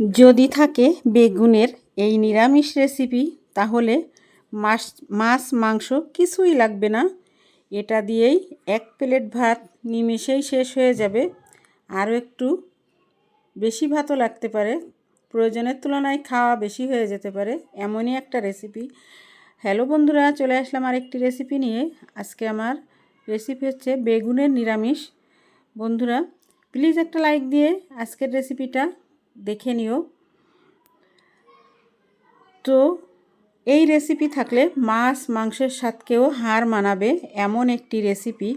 যদি থাকে বেগুনের এই নিরামিষ রেসিপি, তাহলে মাছ মাছ, মাংস কিছুই লাগবে না। এটা দিয়েই এক প্লেট ভাত নিমেষেই শেষ হয়ে যাবে। আরও একটু বেশি ভাতও লাগতে পারে। প্রয়োজনের তুলনায় খাওয়া বেশি হয়ে যেতে পারে। এমনই একটা রেসিপি। হ্যালো বন্ধুরা, চলে আসলাম আরেকটি রেসিপি নিয়ে। আজকে আমার রেসিপি হচ্ছে বেগুনের নিরামিষ। বন্ধুরা, প্লিজ একটা লাইক দিয়ে আজকের রেসিপিটা দেখে নিও। তো এই রেসিপি থাকলে মাছ, মাংসের স্বাদকেও হার মানাবে এমন একটি রেসিপি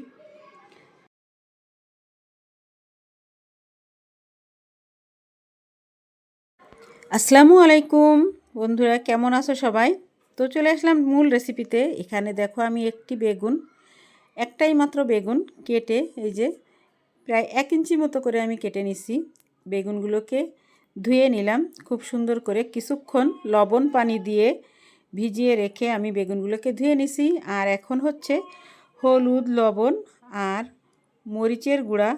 আসসালামু আলাইকুম। বন্ধুরা, কেমন আছো সবাই? তো চলে আসলাম মূল রেসিপিতে এখানে দেখো আমি একটি বেগুন, একটাই মাত্র বেগুন কেটে এই যে প্রায় এক ইঞ্চি মতো করে আমি কেটে নিছি। বেগুনগুলোকে ধুয়ে নিলাম। খুব সুন্দর করে কিছুক্ষণ লবণ পানি দিয়ে ভিজিয়ে রেখে আমি বেগুনগুলোকে ধুয়ে নিছি। আর এখন হচ্ছে হলুদ, লবণ আর মরিচের গুঁড়া,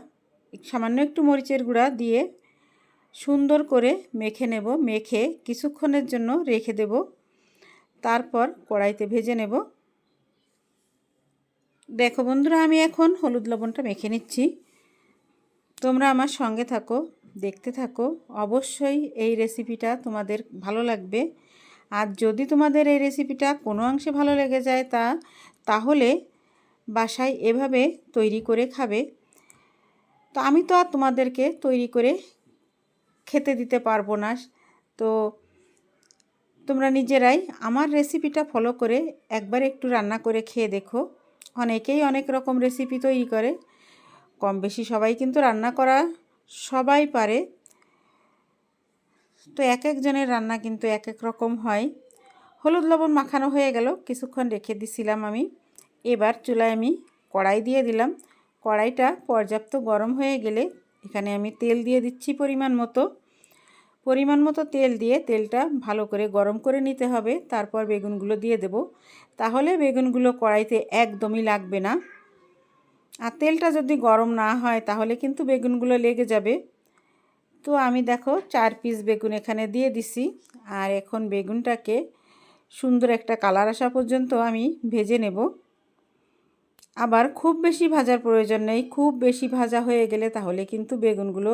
সামান্য একটু মরিচের গুঁড়া দিয়ে সুন্দর করে মেখে নেব। মেখে কিছুক্ষণের জন্য রেখে দেব। তারপর কড়াইতে ভেজে নেব। দেখো বন্ধুরা, আমি এখন হলুদ, লবণটা মেখে নিচ্ছি। তোমরা আমার সঙ্গে থাকো। দেখতে থাকো। অবশ্যই এই রেসিপিটা তোমাদের ভালো লাগবে। আর যদি তোমাদের এই রেসিপিটা কোনো অংশে ভালো লেগে যায় তা, তাহলে বাসায় এভাবে তৈরি করে খাবে। তো আমি তো আর তোমাদেরকে তৈরি করে খেতে দিতে পারব না। তো তোমরা নিজেরাই আমার রেসিপিটা ফলো করে একবার একটু রান্না করে খেয়ে দেখো। অনেকেই অনেক রকম রেসিপি তৈরি করে। কম বেশি সবাই কিন্তু রান্না করা সবাই পারে। তো এক একজনের রান্না কিন্তু এক এক রকম হয়। হলুদ লবণ মাখানো হয়ে গেল, কিছুক্ষণ রেখে দিছিলাম আমি। এবার চুলায় আমি কড়াই দিয়ে দিলাম। কড়াইটা পর্যাপ্ত গরম হয়ে গেলে এখানে আমি তেল দিয়ে দিচ্ছি পরিমাণ মতো। পরিমাণ মতো তেল দিয়ে তেলটা ভালো করে গরম করে নিতে হবে। তারপর বেগুনগুলো দিয়ে দেব। তাহলে বেগুনগুলো কড়াইতে একদমই লাগবে না। আর তেলটা যদি গরম না হয়, তাহলে কিন্তু বেগুনগুলো লেগে যাবে। তো আমি দেখো চার পিস বেগুন এখানে দিয়ে দিছি। আর এখন বেগুনটাকে সুন্দর একটা কালার আসা পর্যন্ত আমি ভেজে নেব। আবার খুব বেশি ভাজার প্রয়োজন নেই, খুব বেশি ভাজা হয়ে গেলে তাহলে কিন্তু বেগুনগুলো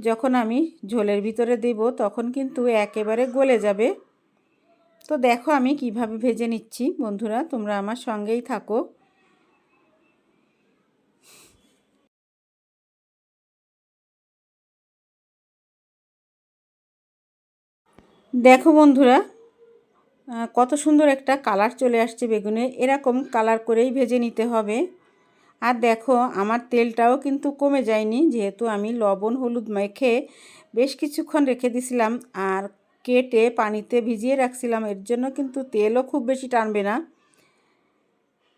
যখন আমি ঝোলের ভিতরে দেব, তখন কিন্তু একেবারে গলে যাবে। তো দেখো আমি কীভাবে ভেজে নিচ্ছি। বন্ধুরা, তোমরা আমার সঙ্গেই থাকো। দেখো বন্ধুরা কত সুন্দর একটা কালার চলে আসছে বেগুনে। এরকম কালার করেই ভেজে নিতে হবে। আর দেখো, আমার তেলটাও কিন্তু কমে যায়নি, যেহেতু আমি লবণ, হলুদ মেখে বেশ কিছুক্ষণ রেখে দিছিলাম আর কেটে পানিতে ভিজিয়ে রাখছিলাম। এর জন্য কিন্তু তেলও খুব বেশি টানবে না।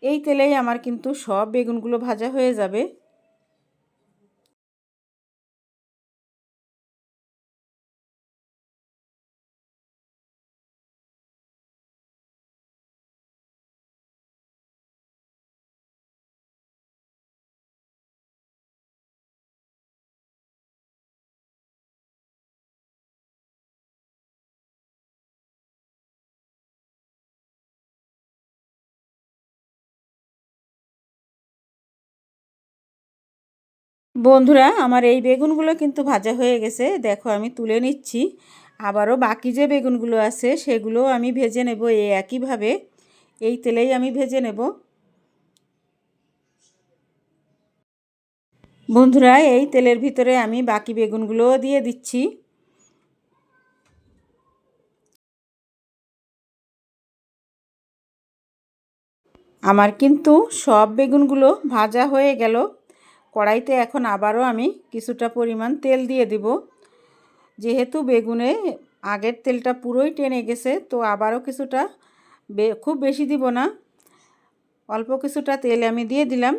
এই তেলেই আমার কিন্তু সব বেগুনগুলো ভাজা হয়ে যাবে। বন্ধুরা, আমার এই বেগুনগুলো কিন্তু ভাজা হয়ে গেছে। দেখো, আমি তুলে নিচ্ছি। আবারও বাকি যে বেগুনগুলো আছে সেগুলোও আমি ভেজে নেব এই একইভাবে। এই তেলেই আমি ভেজে নেব। বন্ধুরা, এই তেলের ভিতরে আমি বাকি বেগুনগুলোও দিয়ে দিচ্ছি। আমার কিন্তু সব বেগুনগুলো ভাজা হয়ে গেল। কড়াইতে এখন আবারও আমি কিছুটা পরিমাণ তেল দিয়ে দিব। যেহেতু বেগুনে আগের তেলটা পুরোই টেনে গেছে, তো আবারও কিছুটা খুব বেশি দিব না। অল্প কিছুটা তেল আমি দিয়ে দিলাম,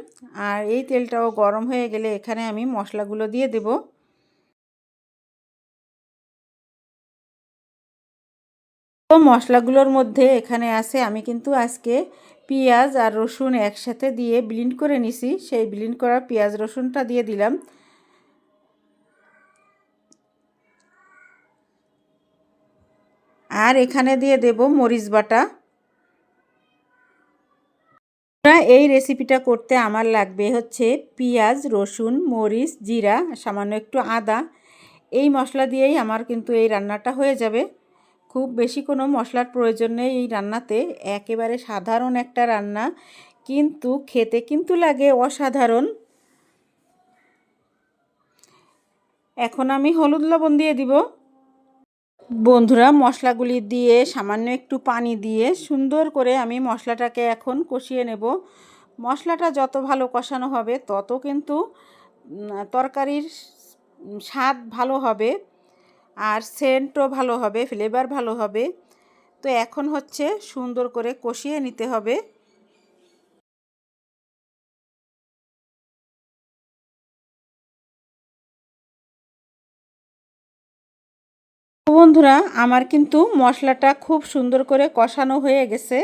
আর এই তেলটাও গরম হয়ে গেলে এখানে আমি মশলাগুলো দিয়ে দেব। তো মশলাগুলোর মধ্যে এখানে আছে, আমি কিন্তু আজকে পেঁয়াজ আর রসুন একসাথে দিয়ে ব্লিন্ড করে নিছি। সেই ব্লিন্ড করা পেঁয়াজ, রসুনটা দিয়ে দিলাম। আর এখানে দিয়ে দেব মরিচ বাটা। এই রেসিপিটা করতে আমার লাগবে হচ্ছে পেঁয়াজ, রসুন, মরিচ, জিরা, সামান্য একটু আদা। এই মশলা দিয়েই আমার কিন্তু এই রান্নাটা হয়ে যাবে। খুব বেশি কোনো মশলার প্রয়োজন নেই এই রান্নাতে। একেবারে সাধারণ একটা রান্না। কিন্তু খেতে কিন্তু লাগে অসাধারণ। এখন আমি হলুদ লবণ দিয়ে দিব। বন্ধুরা, মশলাগুলি দিয়ে, সামান্য একটু পানি দিয়ে সুন্দর করে আমি মশলাটাকে এখন কষিয়ে নেব। মশলাটা যত ভালো কষানো হবে, তত কিন্তু তরকারির স্বাদ ভালো হবে। আর সেন্টও ভালো হবে ফ্লেভার ভালো হবে। তো এখন হচ্ছে সুন্দর করে কষিয়ে নিতে হবে। বন্ধুরা, আমার কিন্তু মশলাটা খুব সুন্দর করে কষানো হয়ে গেছে।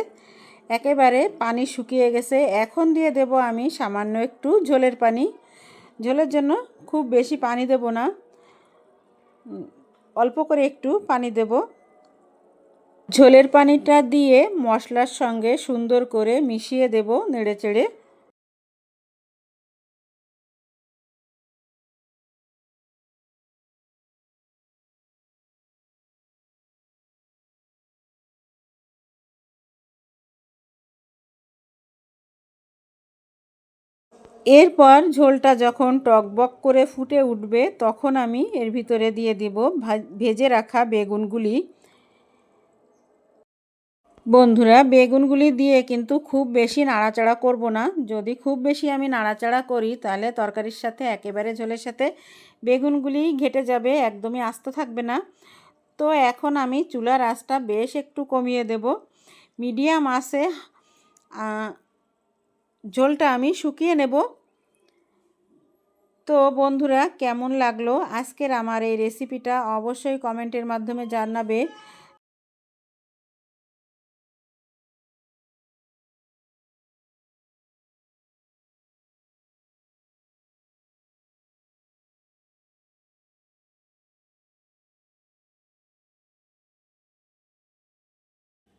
একেবারে পানি শুকিয়ে গেছে। এখন দিয়ে দেব আমি সামান্য একটু ঝোলের পানি। ঝোলের জন্য খুব বেশি পানি দেব না। অল্প করে একটু পানি দেব। ঝোলের পানিটা দিয়ে মশলার সঙ্গে সুন্দর করে মিশিয়ে দেব নেড়ে এরপর ঝোলটা যখন টকবক করে ফুটে উঠবে, তখন আমি এর ভিতরে দিয়ে দিব ভেজে রাখা বেগুনগুলি। বন্ধুরা, বেগুনগুলি দিয়ে কিন্তু খুব বেশি নাড়াচাড়া করব না। যদি খুব বেশি আমি নাড়াচাড়া করি, তাহলে তরকারির সাথে একেবারে ঝোলের সাথে বেগুনগুলি ঘেটে যাবে, একদমই আস্ত থাকবে না। তো এখন আমি চুলার আঁচটা বেশ একটু কমিয়ে দেব। মিডিয়াম আসে ঝোলটা আমি শুকিয়ে নেব। তো বন্ধুরা কেমন লাগল? আজকের আমার এই রেসিপিটা অবশ্যই কমেন্টের মাধ্যমে জানাবে।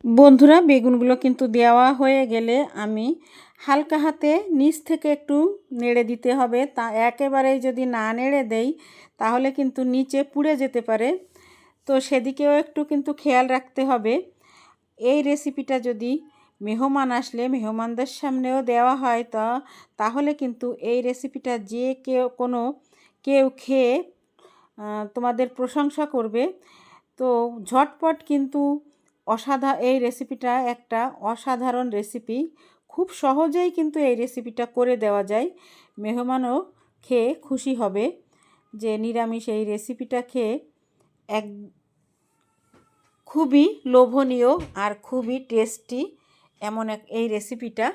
বন্ধুরা, বেগুনগুলো কিন্তু দেওয়া হয়ে গেলে আমি হালকা হাতে নিচ থেকে একটু নেড়ে দিতে হবে। তা একেবারেই যদি না নেড়ে দেই, তাহলে কিন্তু নিচে পুড়ে যেতে পারে। তো সেদিকেও একটু কিন্তু খেয়াল রাখতে হবে। এই রেসিপিটা যদি মেহমান আসলে মেহমানদের সামনেও দেওয়া হয়, তা তাহলে কিন্তু এই রেসিপিটা যে কেউ, কোনো কেউ খেয়ে তোমাদের প্রশংসা করবে। তো ঝটপট কিন্তু অসাধা, এই রেসিপিটা একটা অসাধারণ রেসিপি খুব সহজেই কিন্তু এই রেসিপিটা করে দেওয়া যায়। মেহমানও খেয়ে খুশি হবে যে নিরামিষ এই রেসিপিটা খেয়ে এক খুবই লোভনীয় আর খুবই টেস্টি এমন এক এই রেসিপিটা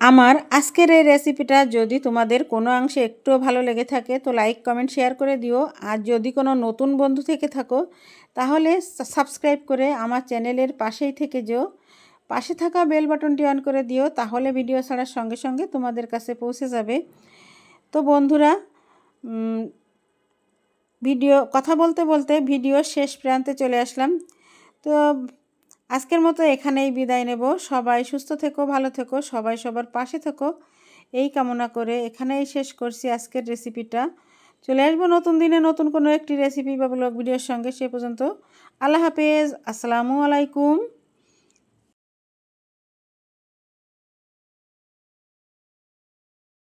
আমার আজকের এই রেসিপিটা যদি তোমাদের কোনো অংশে একটুও ভালো লেগে থাকে, তো লাইক কমেন্ট শেয়ার করে দিও। আর যদি কোনো নতুন বন্ধু থেকে থাকো, তাহলে সাবস্ক্রাইব করে আমার চ্যানেলের পাশেই থেকে যেও। পাশে থাকা বেল বাটনটি অন করে দিও, তাহলে ভিডিও ছাড়ার সঙ্গে সঙ্গে তোমাদের কাছে পৌঁছে যাবে। তো বন্ধুরা ভিডিও কথা বলতে বলতে ভিডিও শেষ প্রান্তে চলে আসলাম। তো আজকের মতো এখানেই বিদায় নেব। সবাই সুস্থ থেকো, ভালো থেকো, সবাই সবার পাশে থেকো। এই কামনা করে এখানেই শেষ করছি আজকের রেসিপিটা। চলে আসব নতুন দিনে নতুন কোনো একটি রেসিপি বা ব্লগ ভিডিওর সঙ্গে সে পর্যন্ত। আল্লাহ হাফেজ, আসসালামু আলাইকুম।